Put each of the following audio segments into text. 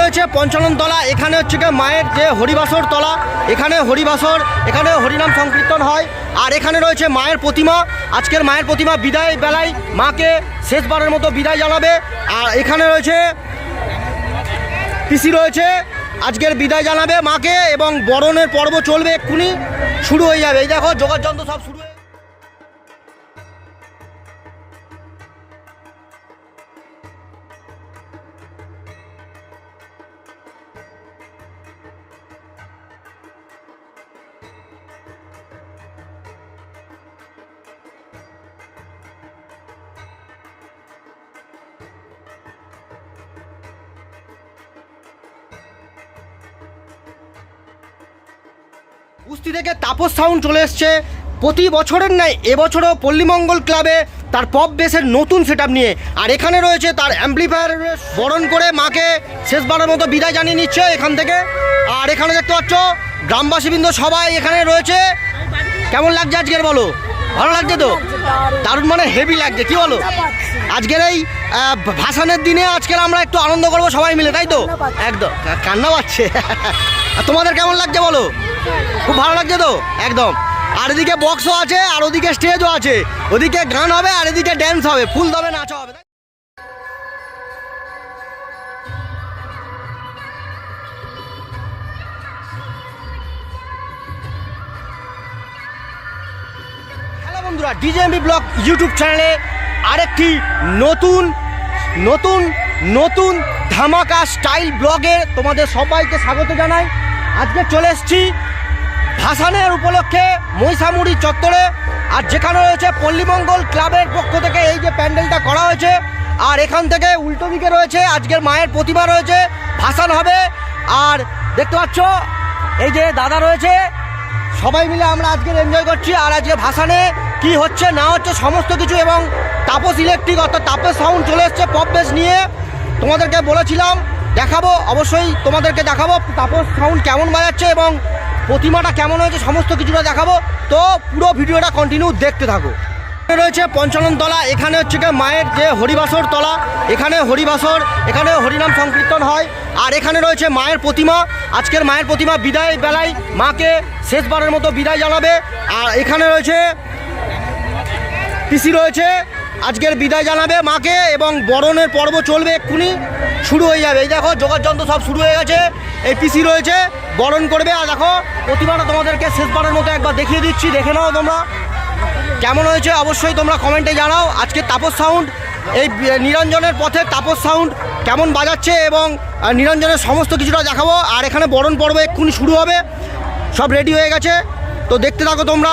রয়েছে পঞ্চানন তলা, এখানে হচ্ছে গিয়ে মায়ের যে হরিবাসর তলা, এখানে হরিবাসর, এখানে হরিনাম সংকীর্তন হয়, আর এখানে রয়েছে মায়ের প্রতিমা, আজকের মায়ের প্রতিমা বিদায় বেলায় মাকে শেষবারের মতো বিদায় জানাবে, আর এখানে রয়েছে পিসি রয়েছে। আজকের বিদায় জানাবে মাকে এবং বরণের পর্ব চলবে এক্ষুনি। শুরু হয়ে যাবে। এই দেখো যোগাযন্ত্র সব শুরু কুস্তি থেকে তাপস সাউন্ড চলে এসছে। প্রতি বছরের ন্যায় এবছরও পল্লীমঙ্গল ক্লাবে তার পপ বেসের নতুন সেট নিয়ে। আর এখানে রয়েছে তার অ্যাম্পলিফায়ার বরণ করে মাকে শেষবারের মতো বিদায় জানিয়ে নিচ্ছে এখান থেকে। আর এখানে দেখতে পাচ্ছ, গ্রামবাসীবৃন্দ সবাই এখানে রয়েছে। কেমন লাগছে আজকের বলো? ভালো লাগছে তো? দারুণ মানে হেভি লাগছে, কি বলো? আজকের এই ভাসানের দিনে আজকের আমরা একটু আনন্দ করব সবাই মিলে, তাই তো? একদম কান্না পাচ্ছে। তোমাদের কেমন লাগছে বলো? খুব ভালো লাগছে তো? একদম। আর এদিকে বক্সও আছে, আর ওদিকে স্টেজও আছে। ওদিকে গান হবে, আর এদিকে ড্যান্স হবে। ফুল দবে নাচা হবে। বন্ধুরা ডিজেএমবি ব্লগ ইউটিউব চ্যানেলে আরেকটি নতুন নতুন নতুন ধামাকা স্টাইল ব্লগে তোমাদের সবাইকে স্বাগত জানাই। আজকে চলে এসেছি ভাসানের উপলক্ষে মৈসামুড়ি চত্বরে আর যেখানে রয়েছে পল্লীমঙ্গল ক্লাবের পক্ষ থেকে এই যে প্যান্ডেলটা করা হয়েছে, আর এখান থেকে উল্টো দিকে রয়েছে, আজকের মায়ের প্রতিমা রয়েছে, ভাসান হবে। আর দেখতে পাচ্ছ, এই যে দাদা রয়েছে, সবাই মিলে আমরা আজকের এনজয় করছি। আর আজকে ভাসানে কি হচ্ছে, না হচ্ছে, সমস্ত কিছু এবং তাপস ইলেকট্রিক অর্থাৎ তাপস সাউন্ড চলে এসছে পপ বেস নিয়ে। তোমাদেরকে বলেছিলাম, দেখাবো, অবশ্যই তোমাদেরকে দেখাবো, তাপস সাউন্ড কেমন বাজাচ্ছে এবং প্রতিমাটা কেমন হয়েছে সমস্ত কিছুটা দেখাবো। তো পুরো ভিডিওটা কন্টিনিউ দেখতে থাকো। রয়েছে পঞ্চানন তলা, এখানে হচ্ছে গিয়ে মায়ের যে হরিবাসর তলা, এখানে হরিবাসর, এখানে হরিনাম সংকীর্তন হয়, আর এখানে রয়েছে মায়ের প্রতিমা। আজকের মায়ের প্রতিমা বিদায় বেলায় মাকে শেষবারের মতো বিদায় জানাবে, আর এখানে রয়েছে পিসি রয়েছে, আজকের বিদায় জানাবে মাকে, এবং বরণের পর্ব চলবে এক্ষুনি, শুরু হয়ে যাবে। এই দেখো যোগাযন্ত্র সব শুরু হয়ে গেছে। এই পিসি রয়েছে, বরণ করবে। আর দেখো প্রতিমাটা তোমাদেরকে শেষবারের মতো একবার দেখিয়ে দিচ্ছি, দেখে নাও তোমরা। কেমন হয়েছে অবশ্যই তোমরা কমেন্টে জানাও। আজকে তাপস সাউন্ড, এই নিরঞ্জনের পথে তাপস সাউন্ড কেমন বাজাচ্ছে এবং নিরঞ্জনের সমস্ত কিছুটা দেখাবো। আর এখানে বরণ পর্ব এক্ষুনি শুরু হবে। সব রেডি হয়ে গেছে। তো দেখতে থাকো তোমরা।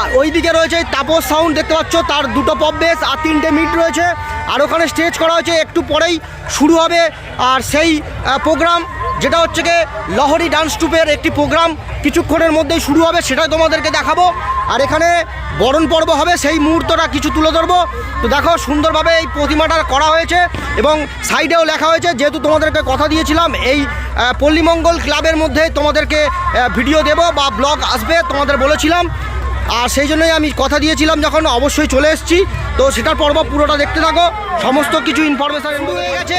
আর ওই দিকে রয়েছে তাপস সাউন্ড, দেখতে পাচ্ছ তার দুটো পপ বেস আর তিনটে মিট রয়েছে। আর ওখানে স্টেজ করা হয়েছে, একটু পরেই শুরু হবে। আর সেই প্রোগ্রাম যেটা হচ্ছে গিয়ে লহরি ডান্স ট্রুপের একটি প্রোগ্রাম কিছুক্ষণের মধ্যেই শুরু হবে, সেটাই তোমাদেরকে দেখাবো। আর এখানে বরণ পর্ব হবে, সেই মুহূর্তটা কিছু তুলে ধরবো। তো দেখো, সুন্দরভাবে এই প্রতিমাটা করা হয়েছে এবং সাইডেও লেখা হয়েছে। যেহেতু তোমাদেরকে কথা দিয়েছিলাম, এই পল্লীমঙ্গল ক্লাবের মধ্যে তোমাদেরকে ভিডিও দেব বা ব্লগ আসবে, তোমাদের বলেছিলাম। আর সেই জন্যই আমি কথা দিয়েছিলাম যখন অবশ্যই চলে এসেছি। তো সেটার পর্ব পুরোটা দেখতে থাকো। সমস্ত কিছু ইনফরমেশন হয়ে গেছে।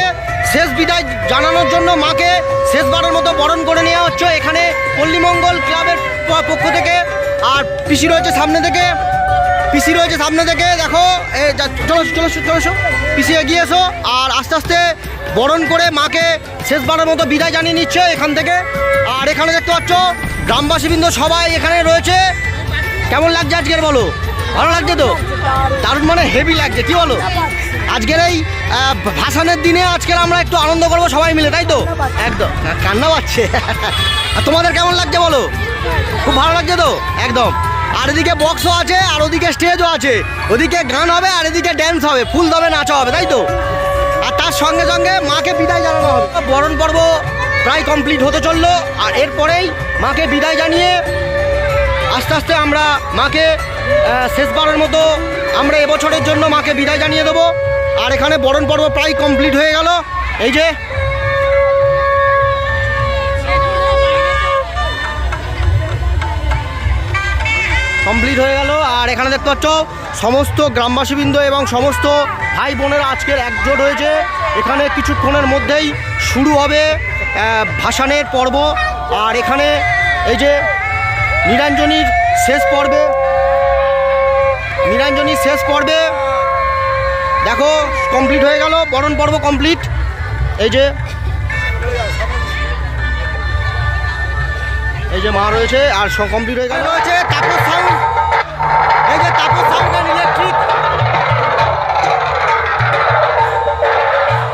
শেষ বিদায় জানানোর জন্য মাকে শেষবারের মতো বরণ করে নেওয়া হচ্ছে এখানে পল্লীমঙ্গল ক্লাবের পক্ষ থেকে। আর পিসি রয়েছে সামনে থেকে। পিসি রয়েছে সামনে থেকে, দেখো। চলো চলো চলো এসো পিসি এগিয়ে এসো। আর আস্তে আস্তে বরণ করে মাকে শেষবারের মতো বিদায় জানিয়ে নিচ্ছে এখান থেকে। আর এখানে দেখতে পাচ্ছ, গ্রামবাসীবৃন্দ সবাই এখানে রয়েছে। কেমন লাগছে আজকের বলো? ভালো লাগছে তো? দারুণ মানে হেভি লাগছে, কি বলো? আজকের এই ভাসানের দিনে আজকের আমরা একটু আনন্দ করব সবাই মিলে, তাই তো? একদম কান্না পাচ্ছে। আর তোমাদের কেমন লাগছে বলো? খুব ভালো লাগছে তো? একদম। আর এদিকে বক্সও আছে, আর ওদিকে স্টেজও আছে। ওদিকে গান হবে, আর এদিকে ড্যান্স হবে। ফুল দবে নাচা হবে, তাই তো? আর তার সঙ্গে সঙ্গে মাকে বিদায় জানানো হবে। বরণ পর্ব প্রায় কমপ্লিট হতে চলল, আর এরপরেই মাকে বিদায় জানিয়ে আস্তে আস্তে আমরা মাকে শেষবারের মতো আমরা এবছরের জন্য মাকে বিদায় জানিয়ে দেবো। আর এখানে বরণ পর্ব প্রায় কমপ্লিট হয়ে গেল। এই যে, কমপ্লিট হয়ে গেল। আর এখানে দেখতে পাচ্ছ, সমস্ত গ্রামবাসীবৃন্দ এবং সমস্ত ভাই বোনেরা আজকের একজোট হয়েছে। এখানে কিছুক্ষণের মধ্যেই শুরু হবে ভাসানের পর্ব। আর এখানে এই যে নিরঞ্জনীর শেষ পর্বে, নিরঞ্জনীর শেষ পর্বে, দেখো কমপ্লিট হয়ে গেল, বরণ পর্ব কমপ্লিট এই যে এই যে মা রয়েছে, আর সব কমপ্লিট হয়ে গেল। রয়েছে তাপস সাউন্ড এই যে তাপস সাউন্ড ইলেকট্রিক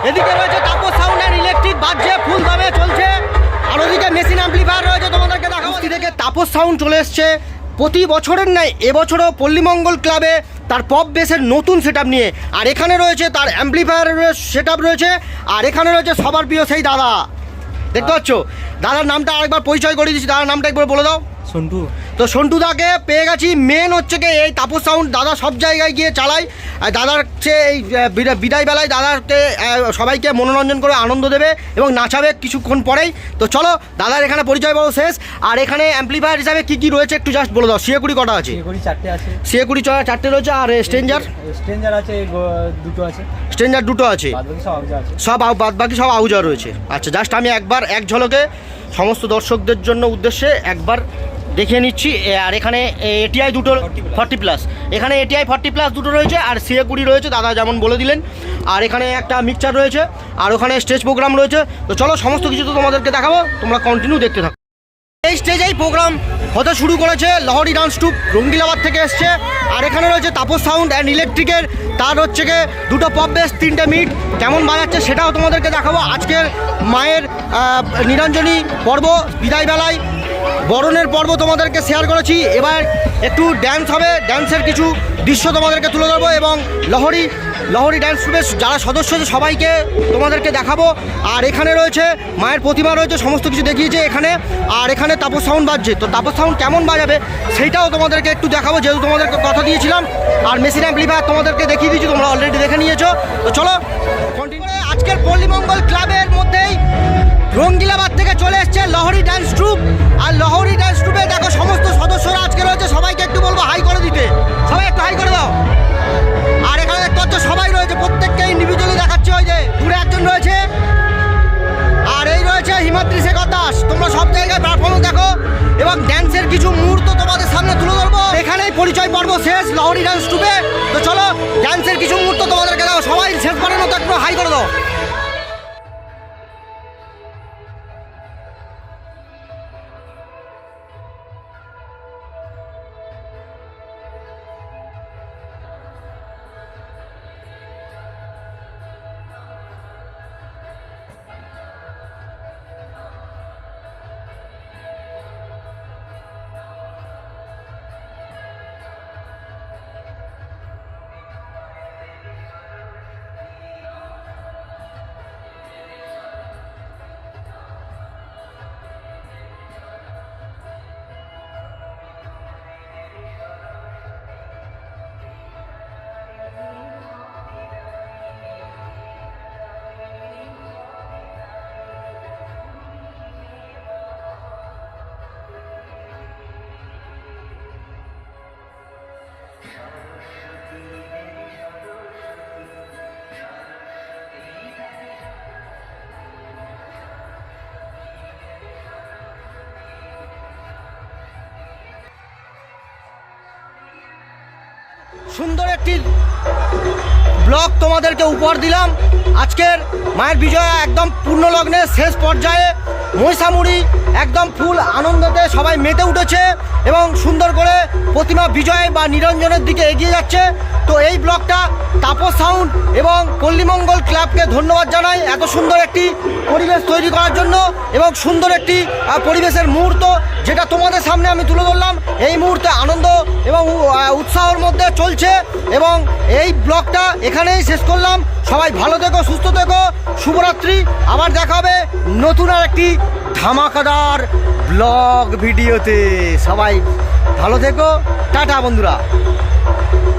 এদিকে রয়েছে তাপস সাউন্ড অ্যান্ড ইলেকট্রিক বাজছে, ফুল দামে দেখাবো থেকে তাপস সাউন্ড চলে এসছে। প্রতি বছরের ন্যায় এবছরও পল্লিমঙ্গল ক্লাবে তার পপ বেসের নতুন সেট নিয়ে। আর এখানে রয়েছে তার অ্যাম্প্লিফায়ারের সেট রয়েছে। আর এখানে রয়েছে সবার প্রিয় সেই দাদা। দেখতে পাচ্ছ? দাদার নামটা আরেকবার পরিচয় করে দিচ্ছি। দাদার নামটা একবার বলে দাও। সন্টু। তো সন্টুদাকে পেয়ে গেছি মেন হচ্ছে কি এই তাপস সাউন্ড দাদা সব জায়গায় গিয়ে চালায় আর দাদার হচ্ছে এই বিদায় বেলায় দাদাকে সবাইকে মনোরঞ্জন করে আনন্দ দেবে এবং নাচাবে কিছুক্ষণ পরেই তো চলো দাদার এখানে পরিচয় পাবো শেষ আর এখানে অ্যাম্পলিফায়ার হিসাবে কি কী রয়েছে একটু জাস্ট বলে দাও সিএকুড়ি কটা আছে এগুলি চারটে আছে সিএকুড়ি চড়া চারটে রয়েছে আর স্ট্রেঞ্জার স্ট্রেঞ্জার আছে দুটো আছে স্ট্রেঞ্জার দুটো আছে সব বাদ বাকি সব আউজা রয়েছে আচ্ছা জাস্ট আমি একবার এক ঝলকে সমস্ত দর্শকদের জন্য উদ্দেশ্যে একবার দেখে নিচ্ছি। আর এখানে এটিআই দুটো ফর্টি প্লাস এখানে এটিআই ফর্টি প্লাস দুটো রয়েছে, আর সিএ কুড়ি রয়েছে, দাদা যেমন বলে দিলেন। আর এখানে একটা মিক্সচার রয়েছে, আর ওখানে স্টেজ প্রোগ্রাম রয়েছে। তো চলো, সমস্ত কিছু তো তোমাদেরকে দেখাবো, তোমরা কন্টিনিউ দেখতে থাকো। এই স্টেজেই প্রোগ্রাম হতে শুরু করেছে লহরি ডান্স টুপ রঙ্গিলাবাদ থেকে এসছে। আর এখানে রয়েছে তাপস সাউন্ড অ্যান্ড ইলেকট্রিকের তার হচ্ছে গিয়ে দুটো পপ বেস তিনটে মিট। কেমন বাজাচ্ছে সেটাও তোমাদেরকে দেখাবো। আজকের মায়ের নিরঞ্জনী পর্ব, বিদায় বেলায়। বরণের পর্ব তোমাদেরকে শেয়ার করেছি। এবার একটু ড্যান্স হবে। ড্যান্সের কিছু দৃশ্য তোমাদেরকে তুলে ধরবো এবং লহরি লহরি ড্যান্স গ্রুপের যারা সদস্য আছে, সবাইকে তোমাদেরকে দেখাবো। আর এখানে রয়েছে, মায়ের প্রতিমা রয়েছে, সমস্ত কিছু দেখিয়েছে এখানে। আর এখানে তাপস সাউন্ড বাজছে। তো তাপস সাউন্ড কেমন বাজাবে, সেইটাও তোমাদেরকে একটু দেখাবো। যেহেতু তোমাদেরকে কথা দিয়েছিলাম, আর মেশিন অ্যাম্পলিফায়ার তোমাদেরকে দেখিয়ে দিয়েছি, তোমরা অলরেডি দেখে নিয়েছো। তো চলো করে আজকের পল্লীমঙ্গল ক্লাবের মধ্যেই রঙ্গিলাবাদ থেকে চলে এসছে লহরি ডান্স ট্রুপ আর লহরি ডান্স ট্রুপে দেখো সমস্ত সদস্যরা আজকে রয়েছে, সবাইকে একটু বলব হাই করে দিতে। সবাই একটু হাই করে দাও। আর এখানে দেখতে পাচ্ছ সবাই রয়েছে, প্রত্যেককে ইন্ডিভিজুয়ালি দেখাচ্ছে, ওই যে দূরে একজন রয়েছে। আর এই রয়েছে হিমাদ্রি শেখর দাস। তোমরা সব জায়গায় পারফরমেন্স দেখো। এবং ড্যান্সের কিছু মুহূর্ত তোমাদের সামনে তুলে ধরবো। এখানেই পরিচয় পর্ব শেষ লহরি ডান্স টুপে তো চলো ড্যান্সের কিছু মুহূর্ত তোমাদেরকে দাও সবাই শেষবারের মতো একটু হাই করে দাও। সুন্দর একটি ব্লগ তোমাদেরকে উপহার দিলাম। আজকের মায়ের বিজয়া একদম পূর্ণ লগ্নে শেষ পর্যায়ে মহিষামুড়ি একদম ফুল আনন্দতে সবাই মেতে উঠেছে এবং সুন্দর করে প্রতিমা বিজয় বা নিরঞ্জনের দিকে এগিয়ে যাচ্ছে। তো এই ব্লগটা তাপস সাউন্ড এবং পল্লীমঙ্গল ক্লাবকে ধন্যবাদ জানাই এত সুন্দর একটি পরিবেশ তৈরি করার জন্য এবং সুন্দর একটি পরিবেশের মুহূর্ত যেটা তোমাদের সামনে আমি তুলে ধরলাম। এই মুহূর্তে আনন্দ এবং উৎসাহর মধ্যে চলছে এবং এই ব্লগটা এখানেই শেষ করলাম। সবাই ভালো থেকো, সুস্থ থেকো। শুভরাত্রি। আবার দেখা হবে নতুন আর একটি ধামাকাদার ব্লগ ভিডিওতে। সবাই ভালো থেকো। টাটা, বন্ধুরা।